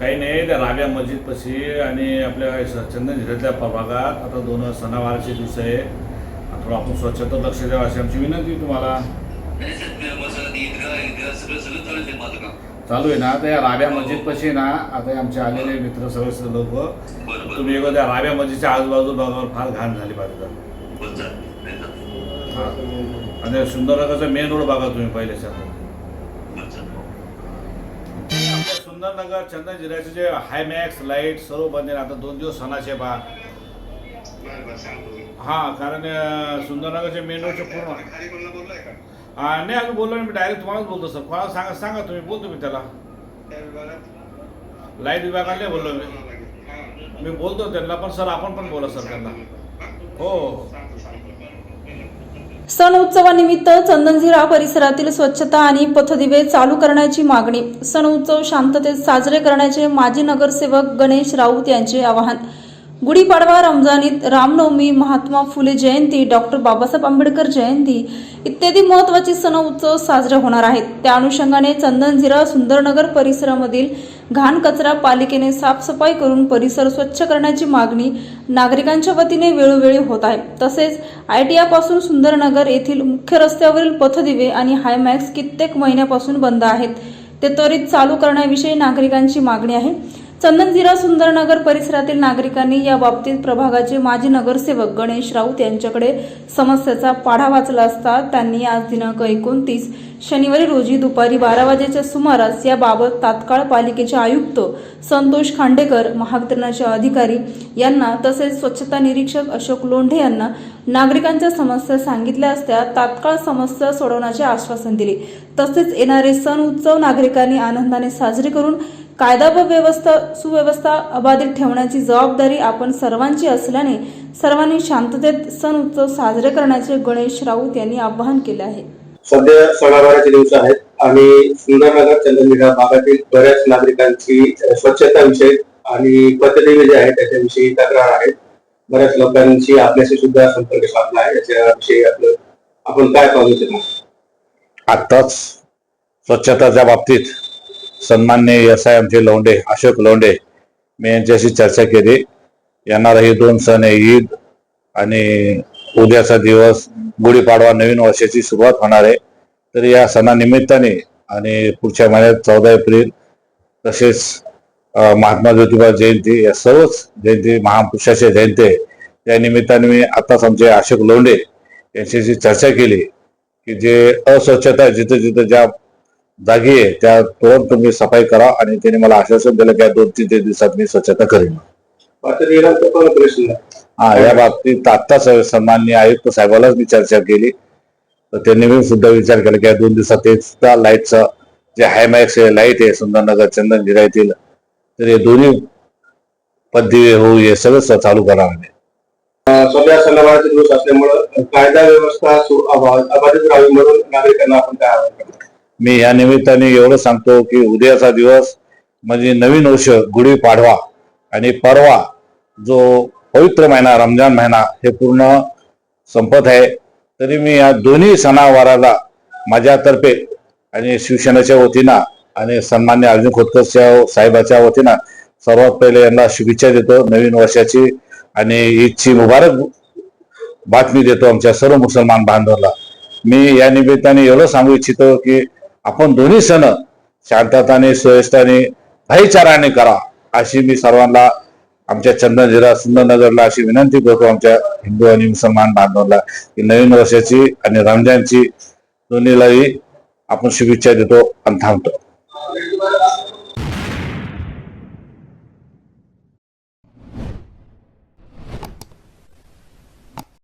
त्या राव्या मस्जिदपाशी आणि आपल्या चंदन जिल्ह्यातल्या प्रभागात. आता दोन सणावाराचे दिवस आहे. थोडं आपण स्वच्छता लक्ष द्यावं अशी आमची विनंती तुम्हाला. नाही चालू आहे माझं काम चालू आहे ना त्या राव्या मस्जिदपाशी ना आता आमचे आलेले मित्र सगळे लोक तुम्ही एकदा त्या राव्या मस्जिदच्या आजूबाजू भागावर फार घाण झाली पाहिजे नाही. हा. आणि सुंदरनगरचा मेन रोड बघा तुम्ही पहिल्याच्या सुंदरनगर चंदन जिल्ह्याचे जे हायमॅक्स लाइट सर्व बंद आता दोन दिवस सणाचे बा. हा कारण सुंदरनगरचे मेन रोडचे पूर्ण हा, नाही अजून बोललो मी डायरेक्ट तुम्हालाच बोलतो सर कोणाला सांगा सांगा तुम्ही बोलतो मी त्याला. लाइट विभागाला नाही बोललो मी. हां. मी बोलतो त्यांना पण सर आपण पण बोला सर त्यांना. हो हो. सण उत्सवानिमित्त चंदनझिरा परिसरातील स्वच्छता आणि पथदिवे चालू करण्याची मागणी. सण उत्सव शांततेत साजरे करण्याचे माजी नगरसेवक गणेश राऊत यांचे आवाहन. गुढीपाडवा रमजानीत रामनवमी महात्मा फुले जयंती डॉक्टर बाबासाहेब आंबेडकर जयंती इत्यादी महत्त्वाचे सण उत्सव साजरे होणार आहेत. त्या अनुषंगाने चंदनझिरा सुंदरनगर परिसरामधील घाण कचरा पालिकेने साफसफाई करून परिसर स्वच्छ करण्याची मागणी नागरिकांच्या वतीने वेळोवेळी होत आहे. तसेच आय टी आयपासून सुंदरनगर येथील मुख्य रस्त्यावरील पथदिवे आणि हायमॅक्स कित्येक महिन्यापासून बंद आहेत. ते त्वरित चालू करण्याविषयी नागरिकांची मागणी आहे. चंदनझिरा सुंदरनगर परिसरातील नागरिकांनी या बाबतीत प्रभागाचे माजी नगरसेवक गणेश राऊत यांच्याकडे समस्येचा पाढा वाचला असता त्यांनी आज दिनांक एकोणतीस शनिवारी रोजी दुपारी बारा वाजेच्या सुमारास याबाबत तात्काळ पालिकेचे आयुक्त संतोष खांडेकर महावितरणाचे अधिकारी यांना तसेच स्वच्छता निरीक्षक अशोक लोंढे यांना नागरिकांच्या समस्या सांगितल्या असत्या तात्काळ समस्या सोडवण्याचे आश्वासन दिले. तसेच येणारे सण उत्सव नागरिकांनी आनंदाने साजरे करून कायदा व व्यवस्था सुव्यवस्था अबाधित ठेवण्याची जबाबदारी आपण सर्वांची असल्याने सर्वांनी शांततेत सण उत्सव साजरे करण्याचे गणेश राऊत यांनी आवाहन केले आहे. सध्या सणावाराचे दिवस आहेत. आणि सुंदरनगर चंदनगिरा भागातील बऱ्याच नागरिकांची स्वच्छता विषयी आणि पथदेवी जे आहेत त्याच्याविषयी तक्रार आहेत. बऱ्याच लोकांशी आपल्याशी सुद्धा संपर्क साधला आहे. याच्याविषयी आपलं आपण काय पाहू शकतो? आत्ताच स्वच्छताच्या बाबतीत सन्माननीय एस आय आमचे लोंढे अशोक लोंढे मी यांच्याशी चर्चा केली. येणारा हे दोन सण आहे ईद आणि उद्याचा दिवस. गुढीपाडवा नवीन वर्षाची सुरुवात होणार आहे. तर या सणानिमित्ताने आणि पुढच्या महिन्यात चौदा एप्रिल तसेच महात्मा ज्योतिबा जयंती या सर्वच जयंती महापुरुषाच्या जयंती आहे. त्या निमित्ताने मी आताच आमचे अशोक लोंढे यांच्याशी चर्चा केली की जे अस्वच्छता आहे जिथं जिथं ज्या जागी आहे. त्या तुरंत तुम्ही सफाई करा आणि त्यांनी मला आश्वासन दिलं की दोन तीन तीन दिवसात मी स्वच्छता करेन. प्रश्न हा या बाबतीत आत्ताच सन्माननीय आयुक्त साहेबालाच मी चर्चा केली. तर त्यांनी मी सुद्धा विचार केला की दोन दिवसात ते सुद्धा लाईटचं जे हायमॅक्स आहे लाइट आहे सुंदरनगर चंदन जिरा येथील तर हे दोन्ही पद्धती होऊ हे सगळं चालू करा आहे. अ, सध्या सणावाराचे दिवस असल्यामुळं कायदा व्यवस्था अबाधित राहावी म्हणून नागरिकांना आपण काय मी या निमित्ताने एवढं सांगतो की उद्याचा दिवस म्हणजे नवीन वर्ष गुढी पाडवा आणि परवा जो पवित्र महिना रमजान महिना हे पूर्ण संपत आहे. तरी मी या दोन्ही सणावाराला माझ्यातर्फे आणि शिवसेनेच्या वतीनं आणि सन्मान्य अर्जुन खोतकरच्या साहेबाच्या वतीनं सर्वात पहिले यांना शुभेच्छा देतो. नवीन वर्षाची आणि ईदची मुबारक बातमी देतो आमच्या सर्व मुसलमान बांधवांना. मी या निमित्ताने एवढं सांगू इच्छितो की आपण दोन्ही सण शांतताने सुव्यवस्थाने भाईचाराने करा अशी मी सर्वांना आमच्या चंदन जिल्हा सुंदरनगरला अशी विनंती करतो. आमच्या हिंदू आणि मुसलमान बांधवांना की नवीन वर्षाची आणि रमजानची दोन्हीलाही आपण शुभेच्छा देतो आणि थांबतो.